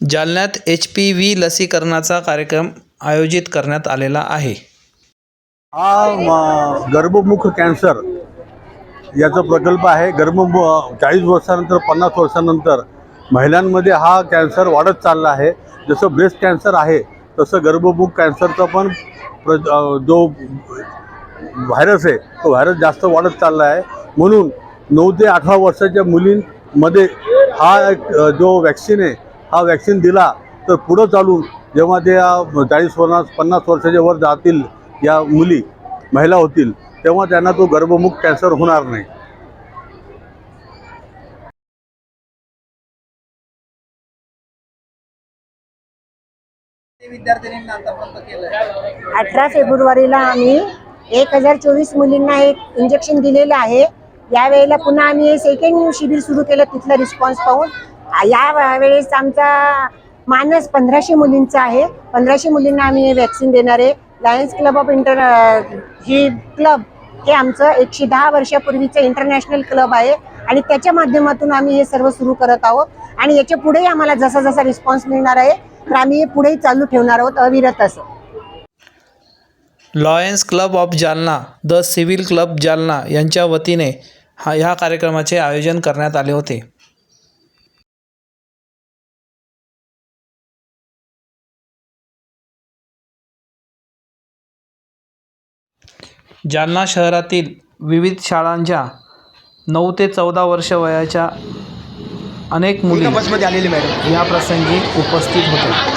जालन्यात H P V लसीकरणाचा कार्यक्रम आयोजित करण्यात आलेला आहे. हा गर्भमुख कॅन्सर याचा प्रकल्प आहे. गर्भमु चाळीस वर्षानंतर पन्नास वर्षानंतर महिलांमध्ये हा कॅन्सर वाढत चालला आहे. जसं ब्रेस्ट कॅन्सर आहे तसं गर्भमुख कॅन्सरचा पण प्र जो व्हायरस आहे तो व्हायरस जास्त वाढत चालला आहे. म्हणून नऊ ते अठरा वर्षाच्या मुलींमध्ये हा एक जो वॅक्सिन आहे हा वॅक्सिन दिला तर पुढं चालून जेव्हा ते चाळीस पन्नास पन्नास वर्षाच्या वर जातील या मुली महिला होतील तेव्हा त्यांना तो गर्भमुख कॅन्सर होणार नाही. अठरा फेब्रुवारीला आम्ही एक हजार चोवीस मुलींना एक इंजेक्शन दिलेलं आहे. यावेळेला पुन्हा आम्ही सेकंड शिबिर सुरू केलं तिथला रिस्पॉन्स पाहून. या वेळेस आमचा मानस पंधराशे मुलींचा आहे. पंधराशे मुलींना आम्ही हे वॅक्सिन देणार आहे. लायन्स क्लब ऑफ इंटर ही क्लब हे आमचं एकशे दहा वर्षापूर्वीचं इंटरनॅशनल क्लब आहे. आणि त्याच्या माध्यमातून आम्ही हे सर्व सुरू करत आहोत. आणि याच्या पुढेही आम्हाला जसा जसा रिस्पॉन्स मिळणार आहे तर आम्ही हे पुढेही चालू ठेवणार आहोत अविरत असं. Lions club of Jalna the civil club Jalna यांच्या वतीने हा ह्या कार्यक्रमाचे आयोजन करण्यात आले होते. जालना शहरातील विविध शाळांच्या नऊ ते चौदा वर्ष वयाच्या अनेक मुली बसमध्ये आलेली मॅडम या प्रसंगी उपस्थित होते.